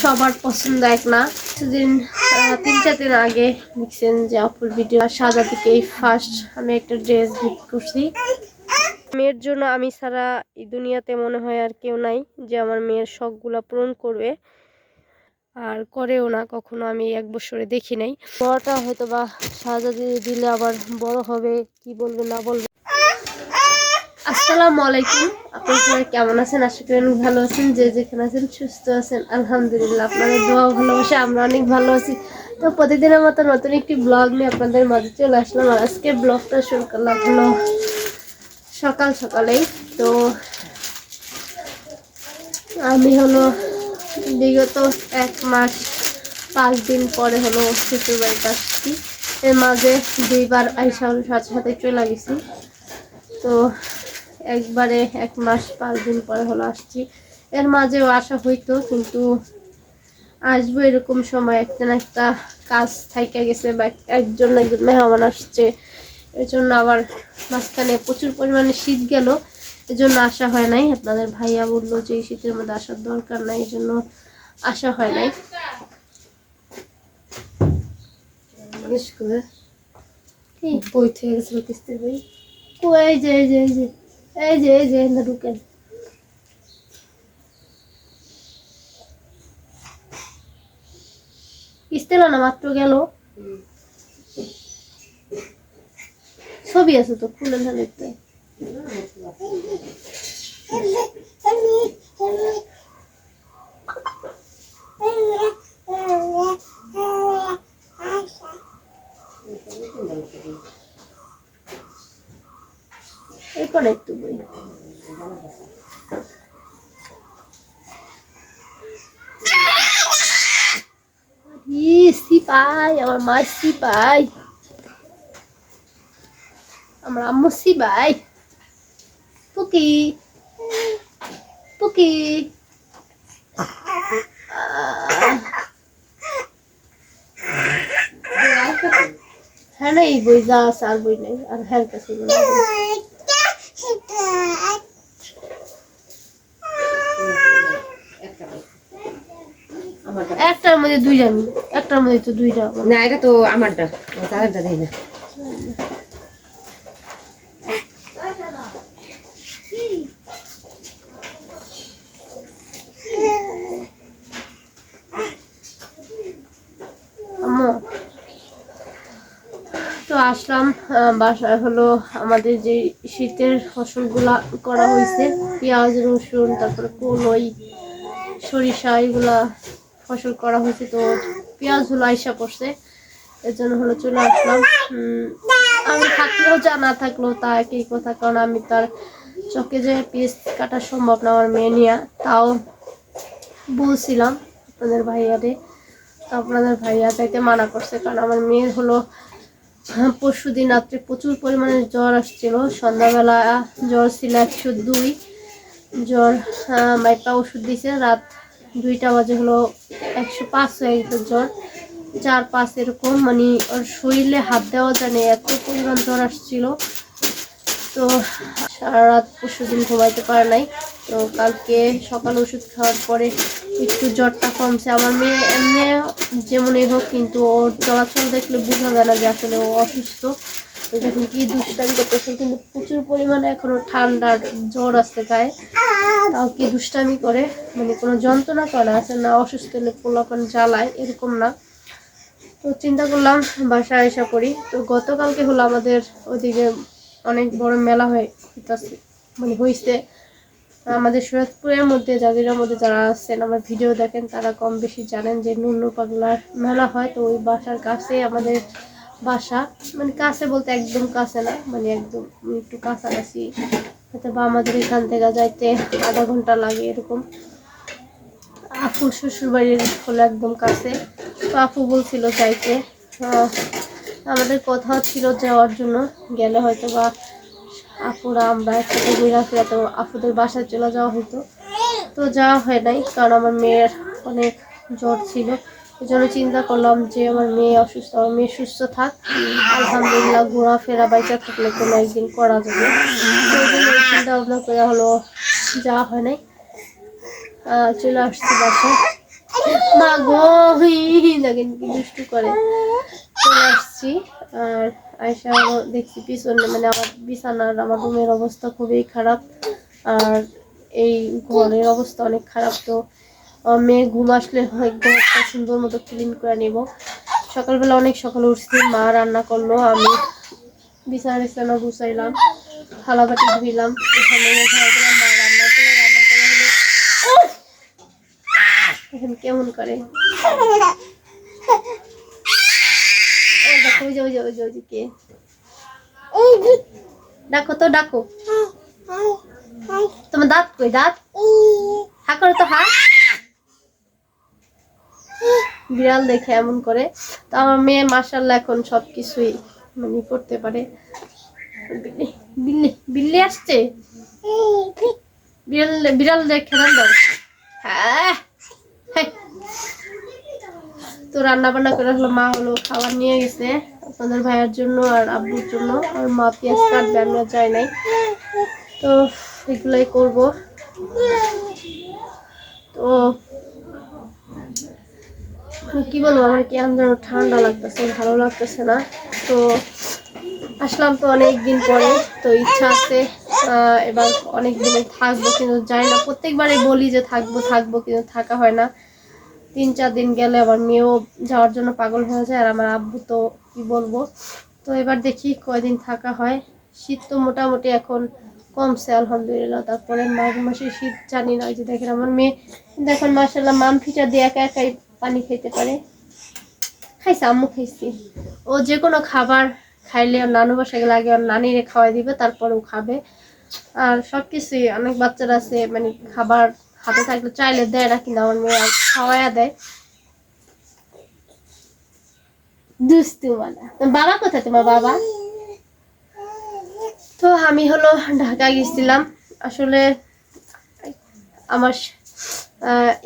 সবার পছন্দ এক না। কিছুদিন তিন চার দিন আগে দেখছেন যে আপুর ভিডিও সাজা থেকে ফার্স্ট আমি একটা ড্রেস গিফট করছি। মেয়ের জন্য আমি ছাড়া এই দুনিয়াতে মনে হয় আর কেউ নাই যে আমার মেয়ের শখগুলো পূরণ করবে। আর করেও না, কখনো আমি এক বছরে দেখি নাই। বড়টা হয়তো বা সাজা দিয়ে দিলে আবার বড় হবে, কি বলবে না বলবে। আসসালামু আলাইকুম। আপনারা কেমন আছেন? আশা করি অনেক ভালো আছেন। যে যেখানে আছেন সুস্থ আছেন। আলহামদুলিল্লাহ, আপনাদের দোয়া ভালোবাসে, আমরা অনেক ভালো আছি। তো প্রতিদিনের মতো নতুন একটি ব্লগ নিয়ে আপনাদের মাঝে চলে আসলাম। আর আজকে ব্লগটা শুরু করলাম হলো সকাল সকালেই। তো আমি হলো বিগত এক মাস, পাঁচ দিন পরে হলো শ্বশুর বাড়িতে আসছি। এর মাঝে দুইবার আইসা সাথে সাথে চলে গেছি। তো একবারে এক মাস পাঁচ দিন পরে হলো আসছি। এর মাঝেও আসা হইতো কিন্তু আসব এরকম সময় একটা না একটা কাজ থাইকা গেছে বা একজন একজন মেহমান আসছে। এর জন্য আবার মাঝখানে প্রচুর পরিমাণে শীত গেল। এজন্য আসা হয় নাই। আপনাদের ভাইয়া বলল যে এই শীতের মধ্যে আসার দরকার নাই এই জন্য আসা হয় নাই। বই থেকে গেছিল কিস্তির বই। কো এই যে এই যে। এই যে এই যে ঢুকেন। কিস্তি এলো না মাত্র গেল। ছবি আছে তো খুলে না দেখতে এরপরে একটু বই সিপাই, আমার মা সিপাই। আমার আম্মু সিপাই। পুকি। পুকি। হ্যাঁ না এই বই যা আছে আর বই নেই। আর হ্যাঁ কাছে। একটার মধ্যে দুইটা একটার মধ্যে তো দুইটা। না এটা তো আমারটা। তাদেরটা দেয় না আম্মু তো আসলাম আহ, বাসায় হলো আমাদের যে শীতের ফসলগুলা করা হয়েছে, পেঁয়াজ, রসুন, তারপরে কলই, সরিষা, এগুলা ফসল করা হয়েছে। তো পেঁয়াজ হলো আইসা পড়ছে, এর জন্য হলো চলে আসলাম। আমি থাকলেও যা না থাকলেও তা একই কথা, কারণ আমি তার চোখে যে পিস কাটা সম্ভব না, আমার মেয়ে নিয়ে। তাও বলছিলাম আপনাদের ভাইয়ারে আপনাদের ভাইয়া যাইতে মানা করছে, কারণ আমার মেয়ের হলো পরশু দিন রাত্রে প্রচুর পরিমাণে জ্বর আসছিল। সন্ধ্যাবেলা জ্বর ছিল একশো দুই। জ্বর মাইপা ওষুধ দিছে। রাত দুইটা বাজে হলো একশো পাঁচ হয়ে গেছে জ্বর। চার পাঁচ এরকম মানে ওর শরীরে হাত দেওয়া জানে এত পরিমাণ জ্বর আসছিল। তো সারা রাত পরশু দিন ঘুমাইতে পারে নাই। তো কালকে সকাল ওষুধ খাওয়ার পরে একটু জ্বরটা কমছে। আমার মেয়ে এমনি যেমনই হোক, কিন্তু ওর চলাচল দেখলে বোঝা যায় না যে আসলে ও অসুস্থ। তো কি দুষ্টামি করতেছে, কিন্তু প্রচুর পরিমাণে এখনও ঠান্ডার জ্বর আসতে গায়ে। তাও কি দুষ্টামি করে? মানে কোনো যন্ত্রণা করে আছে না অসুস্থ হলে পোলাপান জ্বালায়, এরকম না। তো চিন্তা করলাম, বাসায় এসে পড়ি। তো গতকালকে হলো আমাদের ওদিকে অনেক বড় মেলা হয়ে মানে হয়েছে আমাদের সুরতপুরের মধ্যে, জাজিরার মধ্যে যারা আছেন, আমার ভিডিও দেখেন, তারা কম বেশি জানেন যে নুনু পাগলার মেলা হয়। তো ওই বাসার কাছে আমাদের বাসা। মানে কাছে বলতে একদম কাছে না মানে একদম একটু কাছাকাছি। হয়তো বা আমাদের এখান থেকে যাইতে আধা ঘণ্টা লাগে এরকম। আপু শ্বশুর বাড়ির হলো একদম কাছে। তো আপু বলছিল যাইতে। আমাদের কথা ছিল যাওয়ার জন্য। গেলে হয়তো বা আপুরা, আমরা একসাথে ঘুরে ফিরে তো আপুদের বাসায় চলে যাওয়া হতো। তো যাওয়া হয় নাই, কারণ আমার মেয়ের অনেক জ্বর ছিল। জন্য চিন্তা করলাম যে আমার মেয়ে অসুস্থ, আমার মেয়ে সুস্থ থাক। আলহামদুলিল্লাহ ঘোরাফেরা বাইচা থাকলে কোনো একদিন করা যাবে। চিন্তা ভাবনা করে হলো যাওয়া হয় নাই। চলে আসছি বাসায়। মা গো কি দুষ্টু করে। চলে আসছি। আর আয়সা দেখছি পিছনে মানে আমার বিছানার, আমার রুমের অবস্থা খুবই খারাপ। আর এই ঘরের অবস্থা অনেক খারাপ, তো মেয়ে ঘুম আসলে একদম একটা সুন্দর মতো ক্লিন করে নিব। সকালবেলা অনেক সকালে উঠছি, মা রান্না করল, আমি বিছানা বিছানা গুছাইলাম থালা বাটি ধুইলাম, এখানে মা রান্না করে রান্না করে এখন কেমন করে এই দেখো ওই যে, ওই যে ওই যে ওই যে ডাকো তো, ডাকো। তোমার দাঁত কই, দাঁত? হা তো হা বিড়াল দেখে এমন করে। তো আমার মেয়ে মাসাল্লাহ এখন সব কিছুই মানে করতে পারে। বিল্লি আসছে? বিড়াল বিড়াল দেখে দাও। হ্যাঁ। তো রান্না বান্না করে হলো, মা হলো, খাবার নিয়ে গেছে। আপনাদের ভাইয়ের জন্য আর আব্বুর জন্য। আর মা পেঁয়াজ কাটবে, আমরা যাই নাই। তো এগুলাই করব। তো কি বলব, আমার কি যেন ঠান্ডা লাগতেছে, ভালো লাগতেছে না। তো আসলাম তো অনেক দিন পরে, তো ইচ্ছা আছে এবার অনেক দিনে থাকব কিন্তু যাই না। প্রত্যেকবারে বলি যে থাকব থাকব কিন্তু থাকা হয় না। তিন চার দিন গেলে আবার মেয়েও যাওয়ার জন্য পাগল হয়ে যায়, আর আমার আব্বু তো কি বলব? তো এবার দেখি কয়দিন থাকা হয়। শীত তো মোটামুটি এখন কমছে, আলহামদুলিল্লাহ। তারপরে মাঘ মাসে শীত জানি না যে দেখেন আমার মেয়ে। কিন্তু এখন মাসাল্লাহ মাম ফিটা দিয়ে একা একাই পানি খেতে পারে। খাইছে, আম্মু খাইছি। ও যে কোনো খাবার খাইলে ওর নানু বাসায় গেলে আগে ওর নানিরে খাওয়াই দিবে, তারপর ও খাবে। আর সব কিছুই অনেক বাচ্চারা আছে মানে খাবার হাতে থাকলে চাইলে দেয় না, কিন্তু আমার মেয়ে খাওয়াইয়া দেয়। দুস্তু মানে বাবা কোথায় তোমার বাবা? তো আমি হলো ঢাকা গেছিলাম। আসলে আমার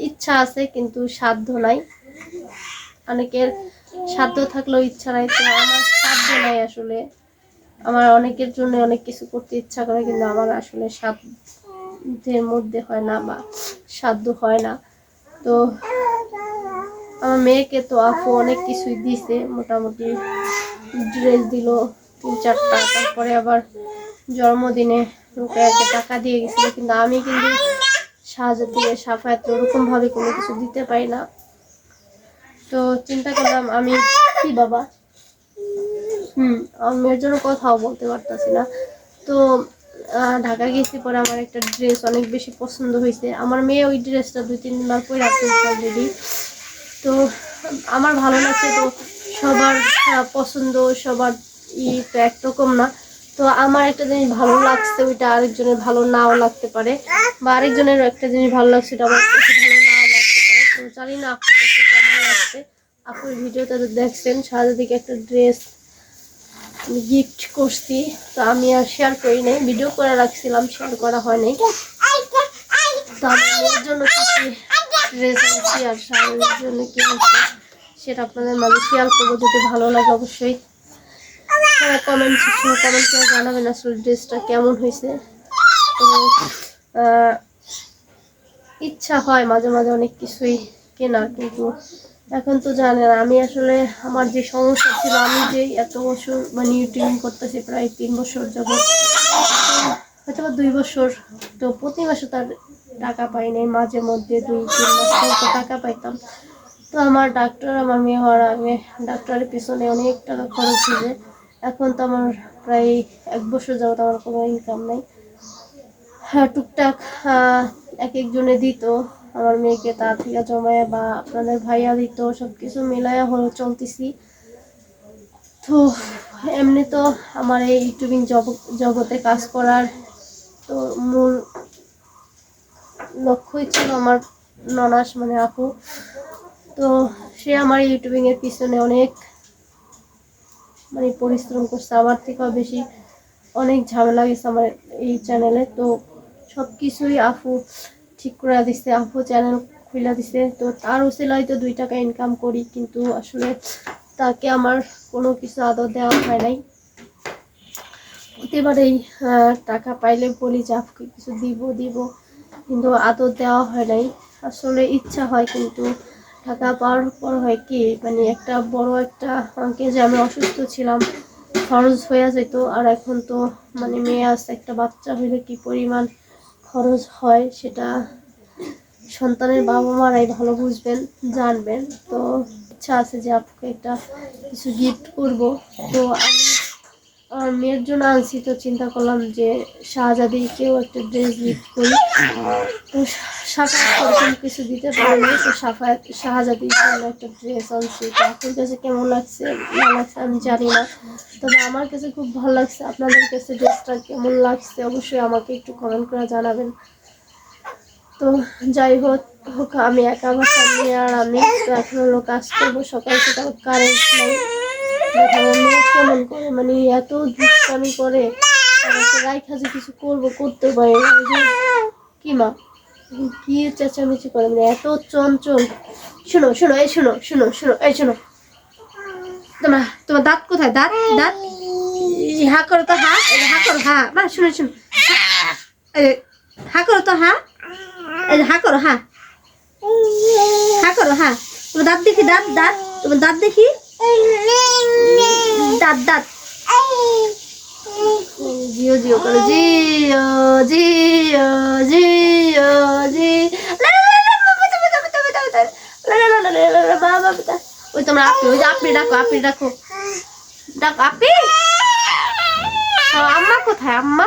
ইচ্ছা আছে কিন্তু সাধ্য নাই। অনেকের সাধ্য থাকলেও ইচ্ছা নাই, তো আমার সাধ্য নাই আসলে। আমার অনেকের জন্য অনেক কিছু করতে ইচ্ছা করে, কিন্তু আমার আসলে সাধ্যের মধ্যে হয় না বা সাধ্য হয় না। তো আমার মেয়েকে তো আপু অনেক কিছুই দিছে, মোটামুটি ড্রেস দিল তিন চারটা তারপরে আবার জন্মদিনে রুকায়াকে টাকা দিয়ে গেছিল, কিন্তু আমি কিন্তু সাহায্য দিয়ে সাফায়াত ওরকম ভাবে কোনো কিছু দিতে পারি না। তো চিন্তা করলাম আমি কি বাবা? হুম, আমার মেয়ের জন্য কথাও বলতে পারতাছি না। তো ঢাকা গেছি পরে আমার একটা ড্রেস অনেক বেশি পছন্দ হয়েছে। আমার মেয়ে ওই ড্রেসটা দুই তিনবার পরে রাখতে অলরেডি তো আমার ভালো লাগছে তো সবার পছন্দ, সবার ই তো একরকম না। তো আমার একটা জিনিস ভালো লাগছে, ওইটা আরেকজনের ভালো নাও লাগতে পারে বা আরেকজনের একটা জিনিস ভালো লাগছে এটা আমার ভালো নাও লাগতে পারে। তো জানি না আপনার কাছে কেমন লাগছে। আপুর ভিডিওটা তো দেখছেন সারা দিকে একটা ড্রেস গিফট করছি, তো আমি আর শেয়ার করি নাই ভিডিও করে রাখছিলাম শেয়ার করা হয় নাই। তো আমার জন্য ড্রেস আনছি আর শাড়ির জন্য কি আনছি সেটা আপনাদের মাঝে শেয়ার করব। যদি ভালো লাগে অবশ্যই কমেন্ট সেকশনে কমেন্ট করে জানাবেন আসলে ড্রেসটা কেমন হয়েছে। তো ইচ্ছা হয় মাঝে মাঝে অনেক কিছুই কেনার, কিন্তু এখন তো জানেন, আমি আসলে আমার যে সমস্যা ছিল, আমি যে এত বছর মানে ইউটিউব করতেছি, প্রায় তিন বছর যাবত হয়তো দুই বছর তো প্রতি মাসে তার টাকা পাই নাই, মাঝে মধ্যে দুই, তিন মাস টাকা পাইতাম। তো আমার ডাক্তার, আমার মেয়ে হওয়ার আগে ডাক্তারের পিছনে অনেক টাকা খরচ হয়েছে এখন তো আমার প্রায় এক বছর যাবত আমার কোনো ইনকাম নাই। হ্যাঁ টুকটাক এক একজনে দিত, আমার মেয়েকে তার থেকে জমায় বা আপনাদের ভাইয়া দিত সব কিছু মিলাইয়া হলো চলতেছি। তো এমনি তো আমার এই ইউটিউবিং জগতে কাজ করার তো মূল লক্ষ্যই ছিল আমার ননাস মানে আপু। তো সে আমার ইউটিউবিং এর পিছনে অনেক মানে পরিশ্রম করছে। আমার থেকেও বেশি অনেক ঝামেলা গেছে আমার এই চ্যানেলে তো সব কিছুই আপু ঠিক করে দিছে, আপু চ্যানেল খুলে দিছে। তো তার উসিলায় তো দুই টাকা ইনকাম করি, কিন্তু আসলে তাকে আমার কোনো কিছু আদর দেওয়া হয় নাই। আহ, টাকা পাইলে বলি যে আপুকে কিছু দিব দিব কিন্তু আদর দেওয়া হয় নাই। আসলে ইচ্ছা হয় কিন্তু টাকা পাওয়ার পর হয় কি মানে একটা বড় একটা অঙ্কে যে আমি অসুস্থ ছিলাম খরচ হয়ে যেত আর এখন তো মানে মেয়ে আসতে একটা বাচ্চা হইলে কি পরিমাণ খরচ হয় সেটা সন্তানের বাবা মারাই ভালো বুঝবেন জানবেন। তো ইচ্ছা আছে যে আপনাকে একটা কিছু গিফট করব। তো আমি আমার মেয়ের জন্য আনছি তো চিন্তা করলাম যে শাহজাদিকেও একটা ড্রেস গিফট করি। তো সাফায়াত কিছু দিতে পারিনি, তো সাফায়াত শাহজাদির জন্য একটা ড্রেস আনছি। তো আপনার কাছে কেমন লাগছে? না লাগছে আমি জানি না। তবে আমার কাছে খুব ভালো লাগছে। আপনাদের কাছে ড্রেসটা কেমন লাগছে অবশ্যই আমাকে একটু কমেন্ট করে জানাবেন। তো যাই হোক হোক, আমি একা বাসা নিয়ে আর আমি। তো এখন হলো কাজ করব সকাল সকাল, কারেন্ট নাই। কেমন করে মানে এত দুষ্টামি করে আমাকে রাইখা কিছু করব, করতে পারে কি মা? কি চেঁচামেচি করে মানে এত চঞ্চল। শোনো শোনো, এই শোনো শোনো শোনো, এই শোনো। তোমার তোমার দাঁত কোথায়? দাঁত দাঁত? হা করো তো, হা হা করো, হা। মা, শোনো শোনো। হা করো তো, হা। হা করো, হা। হা করো, হা। তোমার দাঁত দেখি, দাঁত দাঁত। তোমার দাঁত দেখি। দাঁত দাঁত। জিও জিও করো। জিও জিও জিও জি। ওই তোমরা আপনি ওই যে আপনি ডাকো আপনি ডাকো। ডাকো আপনি। ও, আম্মা কোথায় আম্মা?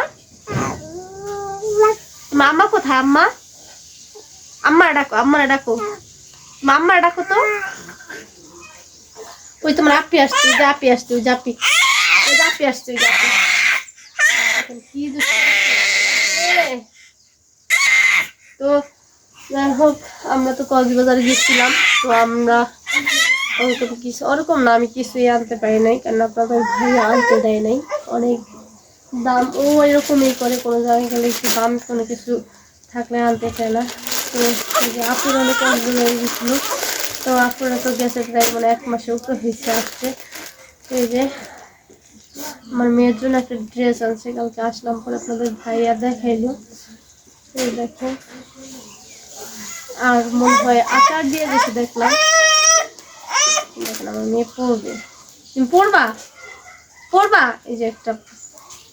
তোমার আম্মা কোথায় আম্মা? আম্মা ডাকো আম্মা ডাকো। মাম্মা ডাকো তো। ওই তোমার আপি আসছে, ওই যে আপি আসছে, ওই আপি। ওই আপি আসছে, ওই এখন কি তো যাই হোক, আমরা তো কক্সবাজারে গেছিলাম, তো আমরা ওরকম কিছু ওরকম না, আমি কিছুই আনতে পারি নাই, কারণ আপনাদের ভাই আনতে দেয় নাই। অনেক দাম, ও এরকমই করে, কোনো জায়গায় গেলে একটু দাম কোনো কিছু থাকলে আনতে চায় না। তো আপুর অনেক হয়ে গেছিল। তো আপনারা তো গেছে প্রায় মানে এক মাসের উপরে হয়েছে আসছে এই যে আমার মেয়ের জন্য একটা ড্রেস আনছে, কালকে আসলাম পরে আপনাদের ভাইয়া দেখাইলো। এই দেখো আর মনে হয় আচার দিয়ে গেছে দেখলাম। দেখেন আমার মেয়ে পড়বে। তুমি পড়বা? পড়বা? এই যে একটা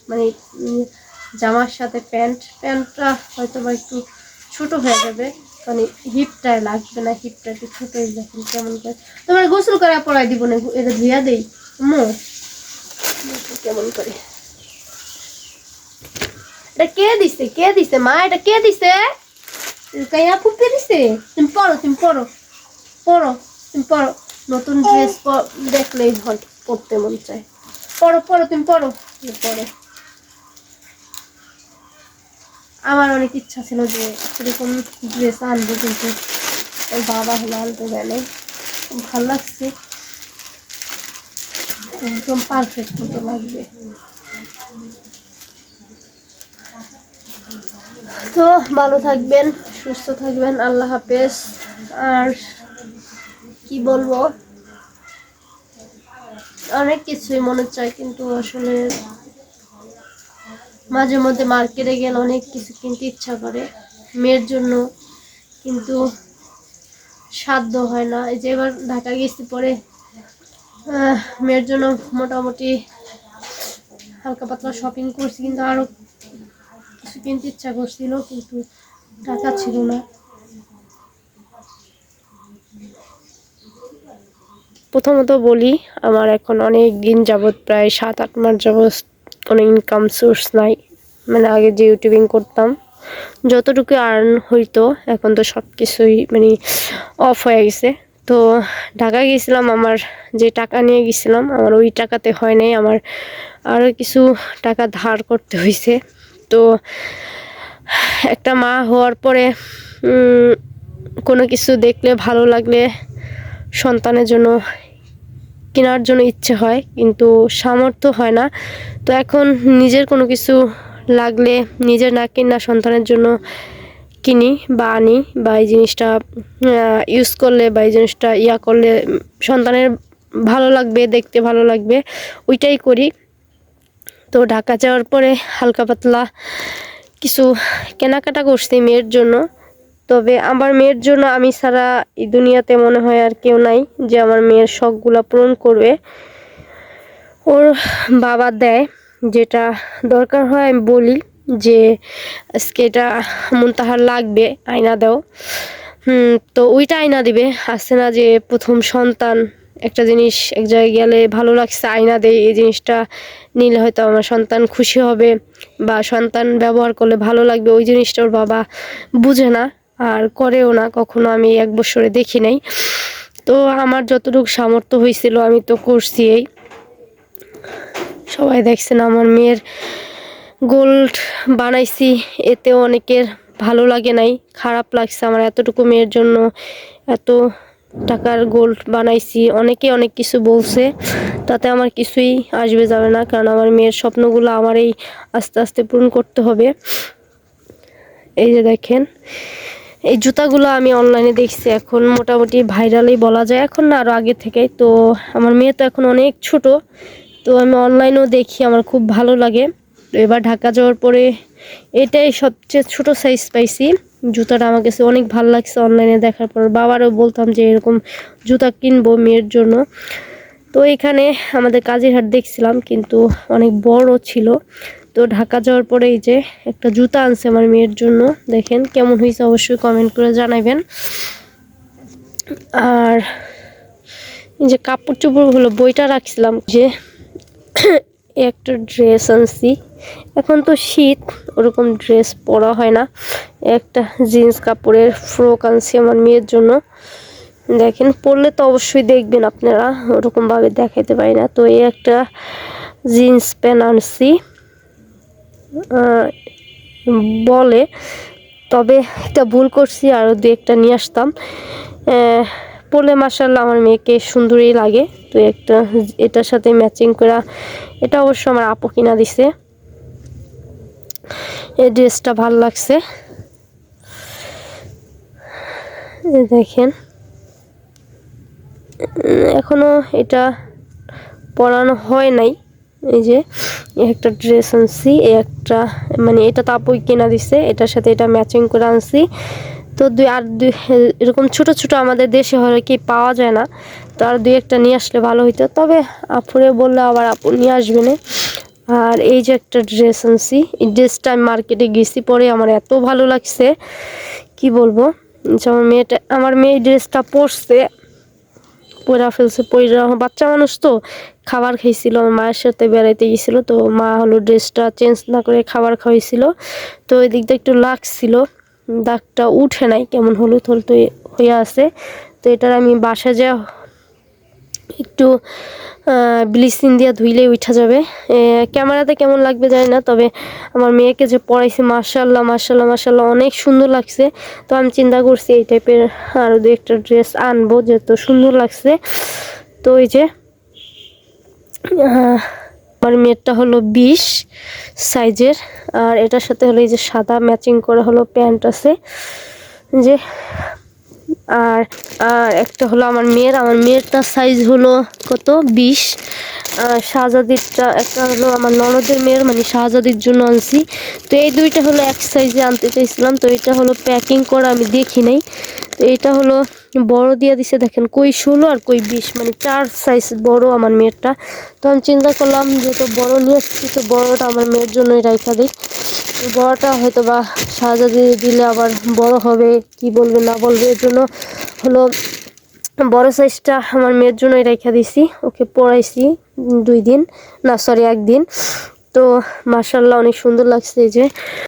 মানে জামার সাথে প্যান্ট, প্যান্টটা হয়তো বা একটু ছোট হয়ে যাবে। মানে হিপটায় লাগবে না হিপটা একটু ছোট দেখেন কেমন করে? তোমার গোসল করে পড়াই দিব না এটা ধুইয়া দেই। মো কেমন করে? এটা কে দিছে কে দিছে? মা এটা কে দিছে? কাইয়া ফুপে দিছে? তুমি পড়ো তুমি পড়ো। পড়ো তুমি পড়ো। নতুন ড্রেস দেখলেই হয় পড়তে মন চায়। পড়ো পড়ো তুমি পড়ো। পড়ো। আমার অনেক ইচ্ছা ছিল যে এরকম ড্রেস আনব, কিন্তু বাবা হলো আনতে খুব ভালো লাগছে। একদম পারফেক্ট মতো লাগবে। তো ভালো থাকবেন, সুস্থ থাকবেন, আল্লাহ হাফেজ। আর কি বলব? অনেক কিছুই মনে চায়, কিন্তু আসলে মাঝে মধ্যে মার্কেটে গেলে অনেক কিছু কিনতে ইচ্ছা করে। মেয়ের জন্য কিন্তু সাধ্য হয় না। এই যে এবার ঢাকা গেছি পরে মেয়ের জন্য মোটামুটি হালকা পাতলা শপিং করছি কিন্তু আরও কিছু কিনতে ইচ্ছা করছিল কিন্তু টাকা ছিল না। প্রথমত বলি, আমার এখন অনেক দিন যাবৎ প্রায় সাত আট মাস যাবৎ কোনো ইনকাম সোর্স নাই। মানে আগে যে ইউটিউবিং করতাম, যতটুকু আর্ন হইতো, এখন তো সব কিছুই মানে অফ হয়ে গেছে। তো ঢাকা গেছিলাম আমার যে টাকা নিয়ে গেছিলাম আমার ওই টাকাতে হয় নাই। আমার আরও কিছু টাকা ধার করতে হয়েছে তো একটা মা হওয়ার পরে কোনো কিছু দেখলে, ভালো লাগলে, সন্তানের জন্য কেনার জন্য ইচ্ছে হয়, কিন্তু সামর্থ্য হয় না। তো এখন নিজের কোনো কিছু লাগলে নিজের না কিনা সন্তানের জন্য কিনি বা আনি বা এই জিনিসটা ইউজ করলে বা এই জিনিসটা ইয়া করলে সন্তানের ভালো লাগবে, দেখতে ভালো লাগবে, ওইটাই করি। তো ঢাকা যাওয়ার পরে হালকা পাতলা কিছু কেনাকাটা করছি মেয়ের জন্য। তবে আমার মেয়ের জন্য আমি ছাড়া এই দুনিয়াতে মনে হয় আর কেউ নাই যে আমার মেয়ের শখগুলো পূরণ করবে। ওর বাবা দেয় যেটা দরকার হয় আমি বলি যে আজকে এটা মুনতাহার লাগবে, আয়না দাও। তো ওইটা আয়না দিবে। আসছে না যে প্রথম সন্তান, একটা জিনিস এক জায়গায় গেলে ভালো লাগছে, আয়না দেয়, এই জিনিসটা নিলে হয়তো আমার সন্তান খুশি হবে বা সন্তান ব্যবহার করলে ভালো লাগবে, ওই জিনিসটা ওর বাবা বুঝে না। আর করেও না, কখনো আমি এক বছরে দেখি নাই। তো আমার যতটুকু সামর্থ্য হয়েছিল আমি তো করছি এই সবাই দেখছেন আমার মেয়ের গোল্ড বানাইছি, এতেও অনেকের ভালো লাগে নাই, খারাপ লাগছে আমার এতটুকু মেয়ের জন্য। এত টাকার গোল্ড বানাইছি, অনেকে অনেক কিছু বলছে, তাতে আমার কিছুই আসবে যাবে না, কারণ আমার মেয়ের স্বপ্নগুলো আমার এই আস্তে আস্তে পূরণ করতে হবে। এই যে দেখেন এই জুতাগুলো আমি অনলাইনে দেখছি এখন, মোটামুটি ভাইরালই বলা যায়। এখন না আরও আগে থেকেই, তো আমার মেয়ে তো এখন অনেক ছোট, তো আমি অনলাইনেও দেখি, আমার খুব ভালো লাগে। এবার ঢাকা যাওয়ার পরে এটাই সবচেয়ে ছোট সাইজ পাইছি। জুতাটা আমার কাছে অনেক ভালো লাগছে অনলাইনে দেখার পর। বাবারও বলতাম যে এরকম জুতা কিনবো মেয়ের জন্য। তো এখানে আমাদের কাজের হাট দেখছিলাম, কিন্তু অনেক বড় ছিল। তো ঢাকা যাওয়ার পরে এই যে একটা জুতা আনছে আমার মেয়ের জন্য, দেখেন কেমন হয়েছে অবশ্যই কমেন্ট করে জানাবেন আর এই যে কাপড় চোপড় হলো বইটা রাখছিলাম যে একটা ড্রেস আনছি। এখন তো শীত, ওরকম ড্রেস পরা হয় না। একটা জিন্স কাপড়ের ফ্রক আনছি আমার মেয়ের জন্য। দেখেন, পরলে তো অবশ্যই দেখবেন আপনারা, ওরকমভাবে দেখাইতে পারি না। তো এই একটা জিন্স প্যান্ট আনছি। বলে, তবে এটা ভুল করছি আরও দু একটা নিয়ে আসতাম। পরলে মাসাল্লাহ আমার মেয়েকে সুন্দরই লাগে। তো একটা এটার সাথে ম্যাচিং করা, এটা অবশ্য আমার আপু কিনা দিছে। এই ড্রেসটা ভালো লাগছে। দেখেন। এখনও এটা পরানো হয় নাই। এই যে একটা ড্রেস আনছি একটা মানে এটা তাপই কেনা দিছে, এটার সাথে এটা ম্যাচিং করে আনছি। তো দুই, আর দুই, এরকম ছোট ছোট আমাদের দেশে হয় কি পাওয়া যায় না, তো আর দুই একটা নিয়ে আসলে ভালো হইতো। তবে আপুরে বললে আবার আপু নিয়ে আসবে না। আর এই যে একটা ড্রেস আনছি, এই ড্রেসটা আমি মার্কেটে গেছি পরে আমার এত ভালো লাগছে, কি বলব? যে আমার মেয়েটা, আমার মেয়ে ড্রেসটা পরছে। পয়রা ফেলছে পয়রা বাচ্চা মানুষ তো। খাবার খাইছিল আমার মায়ের সাথে বেড়াইতে গেছিল, তো মা হলো ড্রেসটা চেঞ্জ না করে খাবার খাওয়াইছিল। তো ওই দিকটা একটু লাগছিল, দাগটা উঠে নাই, কেমন হলুদ হলুদ হয়ে আছে। তো এটার আমি বাসা যা একটু ব্লিচিং দিয়ে ধুইলেই উঠা যাবে। ক্যামেরাতে কেমন লাগবে জানি না, তবে আমার মেয়েকে যে পড়াইছি মার্শাল্লাহ মার্শাল্লাহ মার্শাল্লাহ অনেক সুন্দর লাগছে। তো আমি চিন্তা করছি এই টাইপের আরও দু একটা ড্রেস আনব, যেহেতু সুন্দর লাগছে। তো এই যে আমার মেয়েরটা হলো বিশ সাইজের, আর এটার সাথে হলো এই যে সাদা ম্যাচিং করা হলো প্যান্ট আছে। যে আর একটা হলো আমার মেয়ের, আমার মেয়েরটা সাইজ হলো কত? বিশ। শাহজাদিরটা একটা হলো আমার ননদের মেয়ের মানে শাহজাদির জন্য আনছি। তো এই দুইটা হলো এক সাইজে আনতে চাইছিলাম, তো এটা হলো প্যাকিং করা, আমি দেখি নাই। তো এটা হলো বড় দিয়ে দিছে, দেখেন কই ষোলো আর কই বিশ মানে চার সাইজ বড় আমার মেয়েরটা। তো আমি চিন্তা করলাম যেহেতু বড় নিয়ে এসেছি তো বড়টা আমার মেয়ের জন্যই রাখা দিই। বড়টা হয়তো বা শাহজাদি দিলে আবার বড় হবে, কি বলবে না বলবে, এর জন্য হলো বড় সাইজটা আমার মেয়ের জন্যই রেখে দিছি। ওকে পড়াইছি দুই দিন, না সরি একদিন। তো মার্শাল্লাহ অনেক সুন্দর লাগছে এই যে।